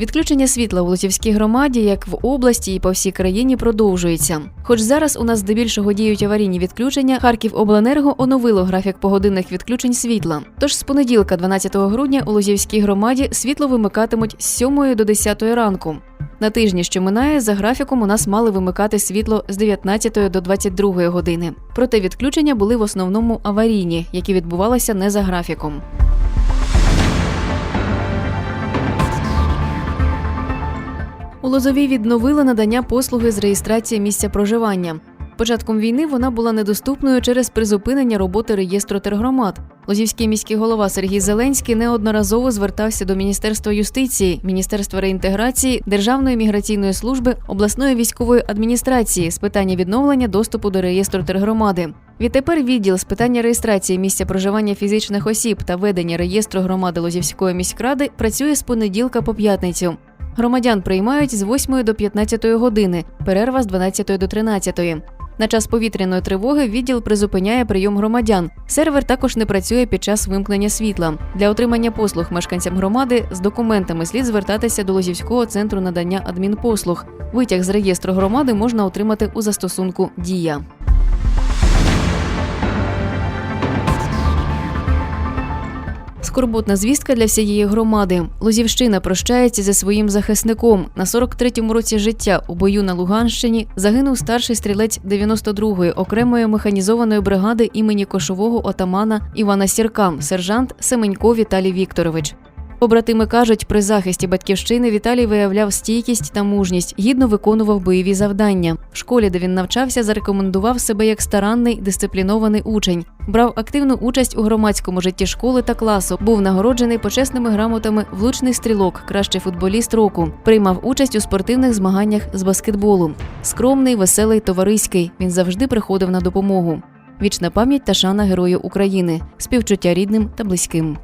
Відключення світла у Лозівській громаді, як в області і по всій країні, продовжується. Хоч зараз у нас здебільшого діють аварійні відключення, Харківобленерго оновило графік погодинних відключень світла. Тож з понеділка, 12 грудня, у Лозівській громаді світло вимикатимуть з 7 до 10 ранку. На тижні, що минає, за графіком у нас мали вимикати світло з 19 до 22 години. Проте відключення були в основному аварійні, які відбувалися не за графіком. У Лозовій відновили надання послуги з реєстрації місця проживання. Початком війни вона була недоступною через призупинення роботи реєстру тергромад. Лозівський міський голова Сергій Зеленський неодноразово звертався до Міністерства юстиції, Міністерства реінтеграції, Державної міграційної служби, обласної військової адміністрації з питання відновлення доступу до реєстру тергромади. Відтепер відділ з питання реєстрації місця проживання фізичних осіб та ведення реєстру громади Лозівської міськради працює з понеділка по п'ятницю. Громадян приймають з 8 до 15 години, перерва з 12 до 13. На час повітряної тривоги відділ призупиняє прийом громадян. Сервер також не працює під час вимкнення світла. Для отримання послуг мешканцям громади з документами слід звертатися до Лозівського центру надання адмінпослуг. Витяг з реєстру громади можна отримати у застосунку Дія. Скорботна звістка для всієї громади. Лозівщина прощається зі своїм захисником. На 43-му році життя у бою на Луганщині загинув старший стрілець 92-ї окремої механізованої бригади імені кошового отамана Івана Сірка, сержант Семенько Віталій Вікторович. Побратими кажуть, при захисті батьківщини Віталій виявляв стійкість та мужність, гідно виконував бойові завдання. В школі, де він навчався, зарекомендував себе як старанний дисциплінований учень. Брав активну участь у громадському житті школи та класу. Був нагороджений почесними грамотами влучний стрілок, кращий футболіст року. Приймав участь у спортивних змаганнях з баскетболу. Скромний, веселий, товариський. Він завжди приходив на допомогу. Вічна пам'ять та шана Герою України, співчуття рідним та близьким.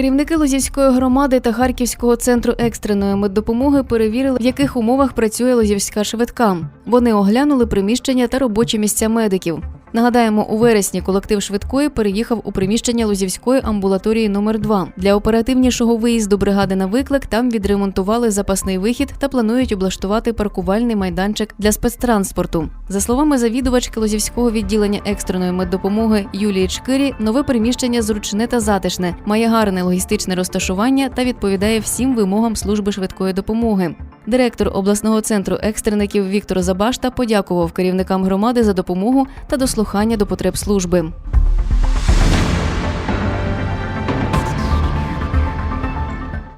Керівники Лозівської громади та Харківського центру екстреної меддопомоги перевірили, в яких умовах працює Лозівська швидка. Вони оглянули приміщення та робочі місця медиків. Нагадаємо, у вересні колектив швидкої переїхав у приміщення Лозівської амбулаторії номер 2 Для оперативнішого виїзду бригади на виклик там відремонтували запасний вихід та планують облаштувати паркувальний майданчик для спецтранспорту. За словами завідувачки Лозівського відділення екстреної меддопомоги Юлії Чкирі, нове приміщення зручне та затишне, має гарне логістичне розташування та відповідає всім вимогам служби швидкої допомоги. Директор обласного центру екстреників Віктор Забашта подякував керівникам громади за допомогу та дослухання до потреб служби.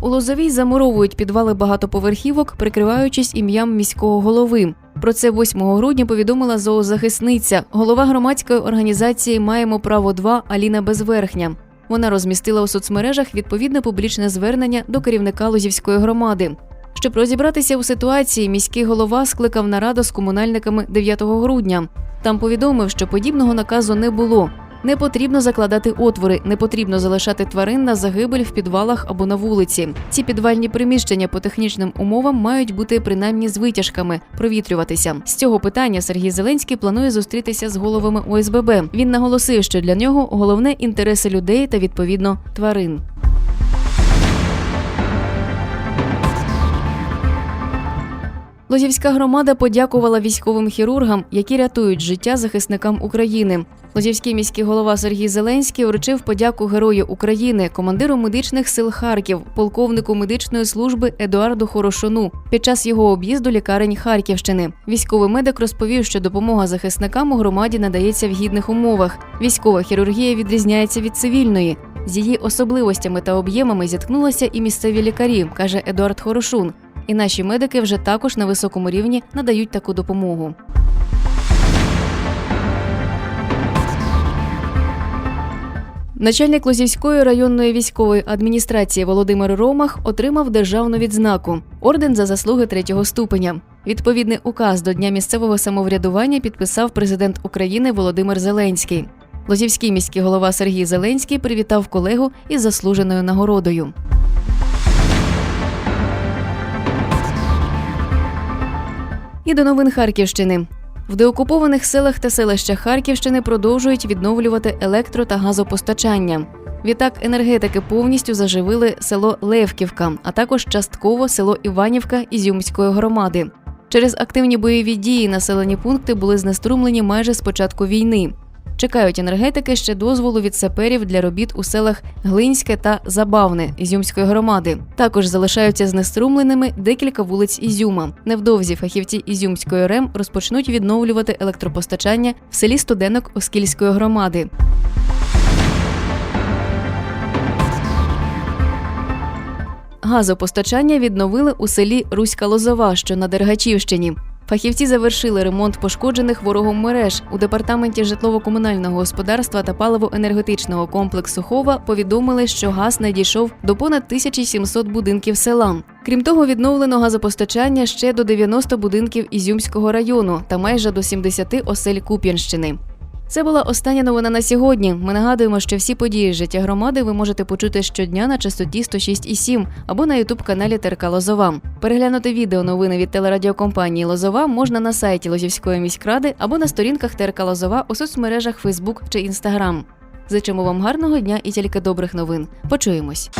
У Лозовій замуровують підвали багатоповерхівок, прикриваючись ім'ям міського голови. Про це 8 грудня повідомила зоозахисниця, голова громадської організації Маємо право 2 Аліна Безверхня. Вона розмістила у соцмережах відповідне публічне звернення до керівника Лозівської громади. Щоб розібратися у ситуації, міський голова скликав нараду з комунальниками 9 грудня. Там повідомив, що подібного наказу не було. Не потрібно закладати отвори, не потрібно залишати тварин на загибель в підвалах або на вулиці. Ці підвальні приміщення по технічним умовам мають бути принаймні з витяжками, провітрюватися. З цього питання Сергій Зеленський планує зустрітися з головами ОСББ. Він наголосив, що для нього головне інтереси людей та відповідно тварин. Лозівська громада подякувала військовим хірургам, які рятують життя захисникам України. Лозівський міський голова Сергій Зеленський вручив подяку Герою України, командиру медичних сил Харків, полковнику медичної служби Едуарду Хорошону під час його об'їзду лікарень Харківщини. Військовий медик розповів, що допомога захисникам у громаді надається в гідних умовах. Військова хірургія відрізняється від цивільної. З її особливостями та об'ємами зіткнулися і місцеві лікарі, каже Едуард Хорошун. І наші медики вже також на високому рівні надають таку допомогу. Начальник Лозівської районної військової адміністрації Володимир Ромах отримав державну відзнаку орден за заслуги третього ступеня. Відповідний указ до Дня місцевого самоврядування підписав президент України Володимир Зеленський. Лозівський міський голова Сергій Зеленський привітав колегу із заслуженою нагородою. І до новин Харківщини. В деокупованих селах та селищах Харківщини продовжують відновлювати електро та газопостачання. Відтак енергетики повністю заживили село Левківка, а також частково село Іванівка Ізюмської громади. Через активні бойові дії населені пункти були знеструмлені майже з початку війни. Чекають енергетики ще дозволу від саперів для робіт у селах Глинське та Забавне Ізюмської громади. Також залишаються знеструмленими декілька вулиць Ізюма. Невдовзі фахівці Ізюмської РЕМ розпочнуть відновлювати електропостачання в селі Студенок Оскільської громади. Газопостачання відновили у селі Руська Лозова, що на Дергачівщині. Фахівці завершили ремонт пошкоджених ворогом мереж у департаменті житлово-комунального господарства та паливо-енергетичного комплексу Хова. Повідомили, що газ надійшов до понад 1700 будинків села. Крім того, відновлено газопостачання ще до 90 будинків Ізюмського району та майже до 70 осель Куп'янщини. Це була остання новина на сьогодні. Ми нагадуємо, що всі події з життя громади ви можете почути щодня на частоті 106,7 або на ютуб-каналі ТРК Лозова. Переглянути відео новини від телерадіокомпанії Лозова можна на сайті Лозівської міськради або на сторінках ТРК Лозова у соцмережах Facebook чи Instagram. Зичимо вам гарного дня і тільки добрих новин. Почуємось.